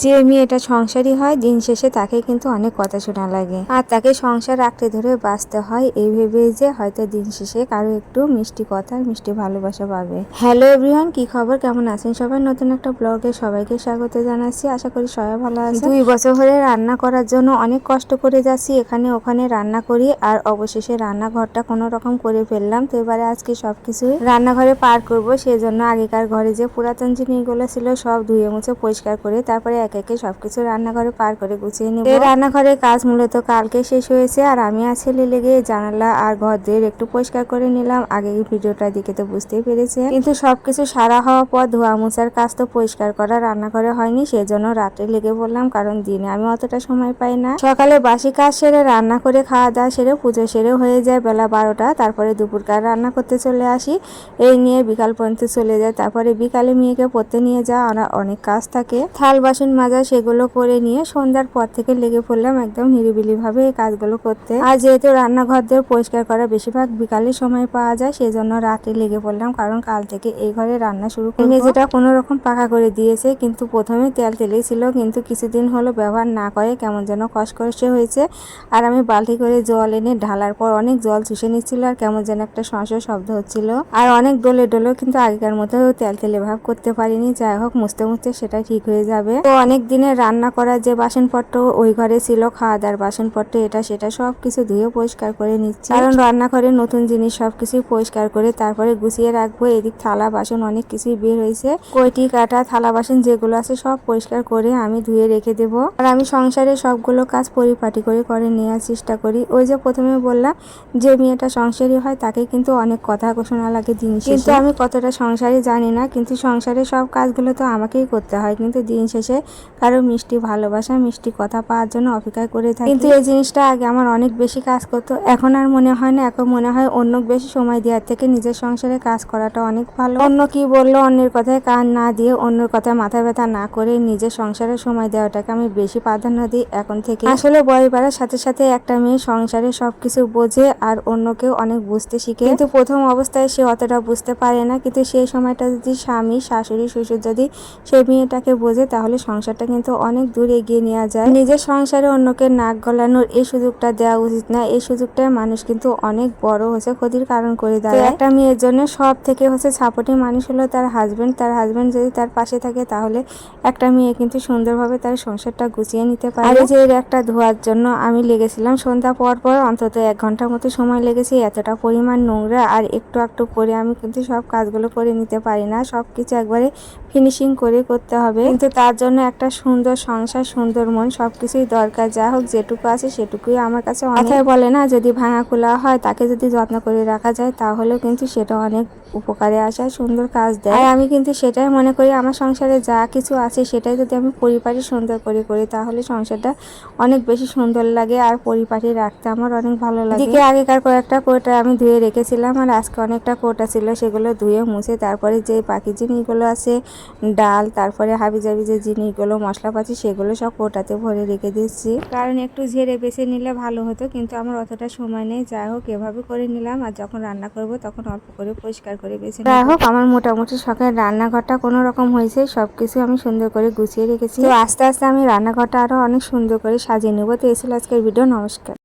যে মেয়েটা সংসারী হয়, দিন শেষে তাকে কিন্তু অনেক কথা শোনা লাগে। আর তাকে সংসার রাখতে ধরে বাঁচতে হয়, এই ভেবে যে হয়তো দিন শেষে কারও একটু মিষ্টি কথা, মিষ্টি ভালোবাসা পাবে। হ্যালো এভরিওয়ান, কি খবর? কেমন আছেন সবাই? নতুন একটা ব্লগে সবাইকে স্বাগত জানাচ্ছি। আশা করি সবাই ভালো আছে দুই বছর ধরে রান্না করার জন্য অনেক কষ্ট করে যাচ্ছি, এখানে ওখানে রান্না করি আর অবশেষে রান্নাঘরটা কোনো রকম করে ফেললাম। তো এবারে আজকে সবকিছু রান্নাঘরে পার করব, সেজন্য আগেকার ঘরে যে পুরাতন জিনিসগুলো ছিল সব ধুয়ে মুছে পরিষ্কার করে তারপরে এক একে সবকিছু রান্নাঘরে পার করে গুছিয়ে নেব। এই রান্নাঘরের কাজ মূলত কালকে শেষ হয়েছে আর আমি আর ছেলে লেগে জানালা আর ঘর দিয়ে একটু পরিষ্কার করে নিলাম। আগে ভিডিওটা দিকে তো বুঝতেই পেরেছে কিন্তু সবকিছু সারা হওয়ার পর ধোয়া মোছার কাজ তো পরিষ্কার করা রান্নাঘরে হয়নি সেজন্য রাতে লেগে পড়লাম কারণ দিনে আমি অতটা সময় পাই না। সকালে বাসি কাজ সেরে রান্না করে খাওয়া দাওয়া সেরে পুজো সেরে হয়ে যায় বেলা বারোটা তারপরে দুপুরকার রান্না করতে চলে আসি। এই নিয়ে বিকাল পর্যন্ত চলে যায় তারপরে বিকালে মেয়েকে পড়তে নিয়ে যাওয়া অনেক কাজ থাকে। থাল বাসন মাজা সেগুলো করে নিয়ে সন্ধ্যার পর থেকে লেগে পড়লাম একদম নিরিবিলি ভাবে এই কাজগুলো করতে। আর যেহেতু রান্নাঘর দিয়ে পরিষ্কার করা বেশিরভাগ বিকালের সময় পাওয়া যায়, সেজন্য রাতে লেগে পড়লাম, কারণ কাল থেকে এই ঘরে রান্না শুরু করে মেঝেটা কোনো রকম পাকা করে দিয়েছে, কিন্তু প্রথমে তেল তেলেই ছিল, কিন্তু কিছুদিন হলো ব্যবহার না করে কেমন যেন কষকষে হয়েছে। আর আমি বালতি করে জল এনে ঢালার পর অনেক জল চুষে নিচ্ছিল, আর কেমন যেন একটা শস শব্দ হচ্ছিল। আর অনেক ডোলে ডোলেও কিন্তু আগেকার মতো তেল তেলে ভাব করতে পারিনি, যাই হোক, মুছতে মুছতে সেটা ঠিক হয়ে যাবে। তো অনেক দিনের রান্না করার যে বাসনপত্র ওই ঘরে ছিল খাওয়া দাওয়ার বাসনপত্র, এটা সেটা সব কিছু ধুয়ে পরিষ্কার করে নিচ্ছি। কারণ রান্নাঘরে নতুন জিনিস সব কিছু পরিষ্কার করে তারপরে গুছিয়ে রাখব, এদিক থালা বাসন অনেক কিছুই বের হয়েছে। কইটি কাটা থালা বাসন যেগুলো আছে সব পরিষ্কার করে আমি ধুয়ে রেখে দেবো। আর আমি সংসারে সবগুলো কাজ পরিপাটি করে করে নেওয়ার চেষ্টা করি। ওই যে প্রথমে বললাম, যে মেয়েটা সংসারী হয় তাকে কিন্তু অনেক কথা শোনা লাগে শেষে। কিন্তু আমি কতটা সংসারী জানি না, কিন্তু সংসারে সব কাজগুলো তো আমাকেই করতে হয়। কিন্তু দিন শেষে কারও মিষ্টি ভালোবাসা, মিষ্টি কথা পাওয়ার জন্য অপেক্ষা করে থাকি। কিন্তু এই জিনিসটা আগে আমার অনেক বেশি কাজ করতো। এখন আর মনে হয় না। এখন মনে হয় অন্য বেশি সময় দেওয়ার থেকে নিজের সংসারে কাজ করাটা অনেক ভালো। অন্য কি বলল? অন্যের কথায় কান না দিয়ে অন্যের কথায় মাথা ব্যথা না করে নিজের সংসারে সময় দেওয়াটাকে আমি বেশি প্রাধান্য দিই এখন থেকে আসলে বয়স বাড়ার সাথে সাথে একটা মেয়ে সংসারে সবকিছু বোঝে আর অন্যকেও অনেক বুঝতে শিখে। কিন্তু প্রথম অবস্থায় সে অতটা বুঝতে পারে না। কিন্তু সেই সময়টা যদি স্বামী, শাশুড়ি, শ্বশুর যদি সেই মেয়েটাকে বোঝে তাহলে সংসারটা কিন্তু অনেক দূর এগিয়ে নেওয়া যায়। নিজের সংসারে অন্যকে নাক গলানোর এই সুযোগটা দেওয়া উচিত না। এই সুযোগটায় মানুষ কিন্তু অনেক বড় হচ্ছে ক্ষতির কারণ করে দেয় একটা মেয়ের জন্য সব থেকে হচ্ছে সাপোর্টিং মানুষ হলো তার হাজবেন্ড তার হাজবেন্ড যদি তার পাশে থাকে তাহলে একটা মেয়ে কিন্তু সুন্দরভাবে তার সংসারটা গুছিয়ে নিতে পারে। আর যে একটা ধোয়ার জন্য আমি লেগেছিলাম সন্ধ্যা পর পর অন্তত এক ঘণ্টার মতো সময় লেগেছে। এতটা পরিমাণ নোংরা আর একটু একটু করে আমি কিন্তু সব কাজগুলো করে নিতে পারি না। সব কিছু একবারে ফিনিশিং করে করতে হবে। কিন্তু তার জন্য একটা সুন্দর সংসার সুন্দর মন সব কিছুই দরকার যা হোক যেটুকু আছে সেটুকুই আমার কাছে অনেক। বলে না যদি ভাঙা খোলা হয় তাকে যদি যত্ন করে রাখা যায় তাহলেও কিন্তু সেটা অনেক উপকারে আসে সুন্দর কাজ দেয়। আর আমি কিন্তু সেটাই মনে করি আমার সংসারে যা কিছু আছে সেটাই যদি আমি পরিপাটি সুন্দর করে করি তাহলে সংসারটা অনেক বেশি সুন্দর লাগে আর পরিপাটি রাখতে আমার অনেক ভালো লাগে। এদিকে আগেকার কয়েকটা কোটা আমি ধুয়ে রেখেছিলাম আর আজকে অনেকটা কোটা ছিল সেগুলো ধুয়ে মুছে তারপরে যে বাকি জিনিসগুলো আছে ডাল তারপরে হাবি জাবি যে জিনিসগুলো পাচ্ছি সেগুলো সব কোটাতে ভরে রেখে দিচ্ছি। কারণ একটু ঝেড়ে বেছে নিলে ভালো হতো কিন্তু আমার অতটা সময় নেই। যাই হোক এভাবে করে নিলাম আর যখন রান্না করব তখন অল্প করে পরিষ্কার করে বেছে। যাই হোক আমার মোটামুটি সকালের রান্নাঘরটা কোনো রকম হয়েছে সব কিছু আমি সুন্দর করে গুছিয়ে রেখেছি। তো আস্তে আস্তে আমি রান্নাঘরটা আরও অনেক সুন্দর করে সাজিয়ে নেব। তো এসে আজকের ভিডিও নমস্কার।